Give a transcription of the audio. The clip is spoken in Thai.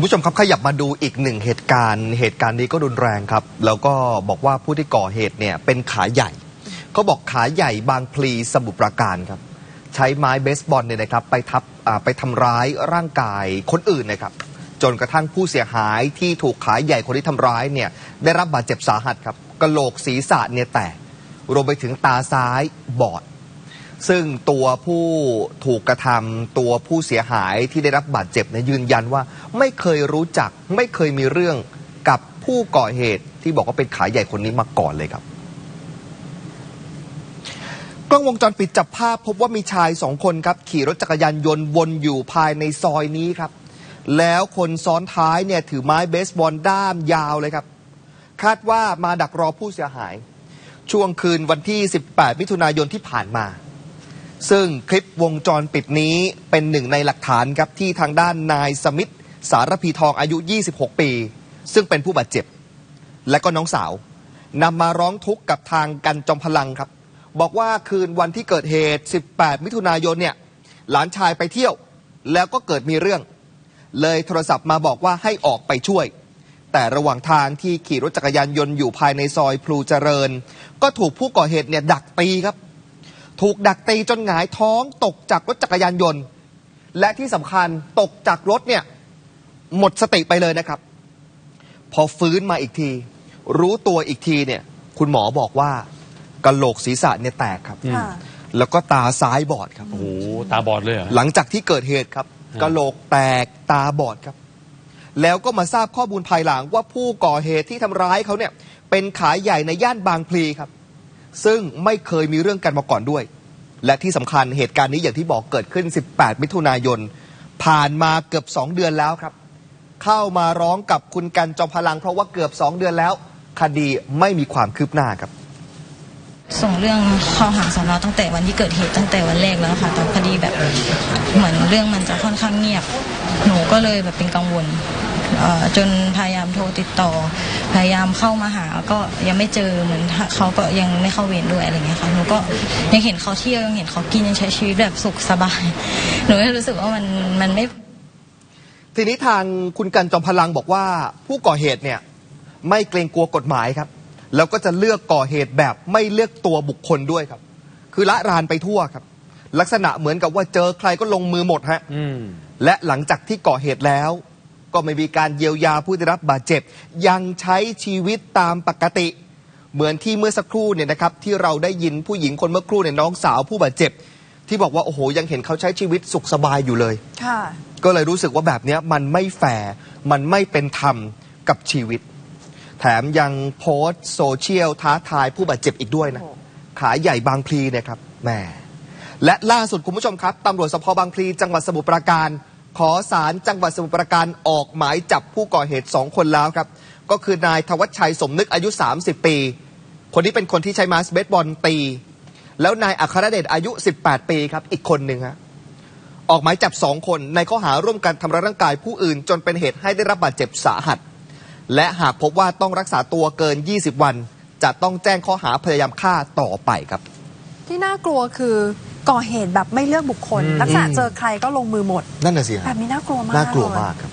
คุณผู้ชมครับขยับมาดูอีกหนึ่งเหตุการณ์ เหตุการณ์นี้ก็รุนแรงครับ แล้วก็บอกว่าผู้ที่ก่อเหตุเนี่ยเป็นขาใหญ่เขาบอกขาใหญ่บางพลีสมุทรปราการครับ ใช้ไม้เบสบอลเนี่ยนะครับไปทับไปทำร้ายร่างกายคนอื่นนะครับ จนกระทั่งผู้เสียหายที่ถูกขาใหญ่คนที่ทำร้ายเนี่ยได้รับบาดเจ็บสาหัสครับกระโหลกศีรษะเนี่ยแตกรวมไปถึงตาซ้ายบอด ซึ่งตัวผู้ถูกกระทำตัวผู้เสียหายที่ได้รับบาดเจ็บเนี่ยยืนยันว่า ไม่เคยรู้จักไม่เคยมีเรื่องกับผู้ก่อเหตุที่บอกว่าเป็นขายใหญ่คนนี้มาก่อนเลยครับกล้องวงจรปิดจับภาพพบว่ามีชายสองคนครับ ขี่รถจักรยานยนต์วนอยู่ภายในซอยนี้ครับ แล้วคนซ้อนท้ายเนี่ยถือไม้เบสบอลด้ามยาวเลยครับ คาดว่ามาดักรอผู้เสียหาย ช่วงคืนวันที่ 18 มิถุนายนที่ผ่านมา ซึ่งคลิปวงจรปิดนี้เป็นหนึ่งในหลักฐานครับที่ทางด้านนายสมิทธสารพีทองอายุ 26 ปี ซึ่งเป็นผู้บาดเจ็บ และก็น้องสาวนำมาร้องทุกข์กับทางกันจอมพลังครับ บอกว่าคืนวันที่เกิดเหตุ 18 มิถุนายนเนี่ยหลานชายไปเที่ยว แล้วก็เกิดมีเรื่อง เลยโทรศัพท์มาบอกว่าให้ออกไปช่วย แต่ระหว่างทางที่ขี่รถจักรยานยนต์อยู่ภายในซอยพลูเจริญ ก็ถูกผู้ก่อเหตุเนี่ยดักตีครับ ถูกดักตีจนหงายท้องตกจากรถจักรยานยนต์ และที่สำคัญตกจากรถเนี่ยหมดสติไปเลยนะครับ พอฟื้นมาอีกที รู้ตัวอีกทีเนี่ยคุณหมอบอกว่ากะโหลกศีรษะเนี่ยแตกครับ ค่ะ แล้วก็ตาซ้ายบอดครับ โอ้โหตาบอดเลยเหรอ หลังจากที่เกิดเหตุครับอืมกะโหลกแตกตาบอดครับ แล้วก็มาทราบข้อมูลภายหลังว่าผู้ก่อเหตุที่ทำร้ายเขาเนี่ยเป็นขายใหญ่ในย่านบางพลีครับ ซึ่งไม่เคยมีเรื่องกันมาก่อนด้วย และที่สำคัญเหตุการณ์นี้อย่างที่บอกเกิดขึ้น 18 มิถุนายน ผ่านมาเกือบ 2 เดือนแล้วครับ เข้ามาร้องกับคุณกันจอมพลัง เพราะว่าเกือบ 2 เดือนแล้ว คดีไม่มีความคืบหน้าครับส่งเรื่องเข้าหาสอนอตั้งแต่วันที่เกิดเหตุตั้งแต่วันแรกแล้วค่ะแต่คดีแบบเหมือนเรื่องมันจะค่อนข้างเงียบ หนูก็เลยแบบเป็นกังวล จนพยายามโทรติดต่อ พยายามเข้ามาหาก็ยังไม่เจอเหมือนเขาก็ยังไม่เข้าเวรด้วยอะไรเงี้ยค่ะหนูก็ยังเห็นเขาเที่ยวยังเห็นเขากินยังใช้ชีวิตแบบสุขสบาย หนูก็รู้สึกว่ามันมันไม่ ทีนี้ทางคุณกันจอมพลังบอกว่าผู้ก่อเหตุเนี่ยไม่เกรงกลัวกฎหมายครับ แล้วก็จะเลือกก่อเหตุแบบไม่เลือกตัวบุคคลด้วยครับ คือละรานไปทั่วครับ ลักษณะเหมือนกับว่าเจอใครก็ลงมือหมดฮะอืมและหลังจากที่ก่อเหตุแล้ว ก็ไม่มีการเยียวยาผู้ได้รับบาดเจ็บ ยังใช้ชีวิตตามปกติ เหมือนที่เมื่อสักครู่เนี่ยนะครับที่เราได้ยินผู้หญิงคนเมื่อครู่เนี่ยน้องสาวผู้บาดเจ็บ ที่บอกว่าโอ้โหยังเห็นเขาใช้ชีวิตสุขสบายอยู่เลยค่ะก็เลยรู้สึกว่าแบบเนี้ยมันไม่แฟร์มันไม่เป็นธรรมกับชีวิต แถมยังโพสต์โซเชียลท้าทายผู้บาดเจ็บอีกด้วยนะโอ้ขาใหญ่บางพลีเนะครับแหมและล่าสุดคุณผู้ชมครับตำรวจสพบางพลีจังหวัดสมุทรปราการ ขอสารจังหวัดสมุทรปราการออกหมายจับผู้ก่อเหตุ 2 คนแล้วครับ ก็คือนายธวัชชัยสมนึกอายุ 30 ปี คนนี้เป็นคนที่ใช้มาสเบสบอลตี แล้วนายอัครเดชอายุ 18 ปีครับ อีกคนหนึ่งฮะออกหมายจับสองคนในข้อหาร่วมกันทำร้ายร่างกายผู้อื่น จนเป็นเหตุให้ได้รับบาดเจ็บสาหัส และหากพบว่าต้องรักษาตัวเกิน 20 วัน จะต้องแจ้งข้อหาพยายามฆ่าต่อไปครับ ที่น่ากลัวคือ ก่อเหตุแบบไม่เลือกบุคคลอืมลักษณะเจอใครก็ลงมือหมด นั่นน่ะสิฮะแบบนี้น่ากลัวมากน่ากลัวเลยมากครับ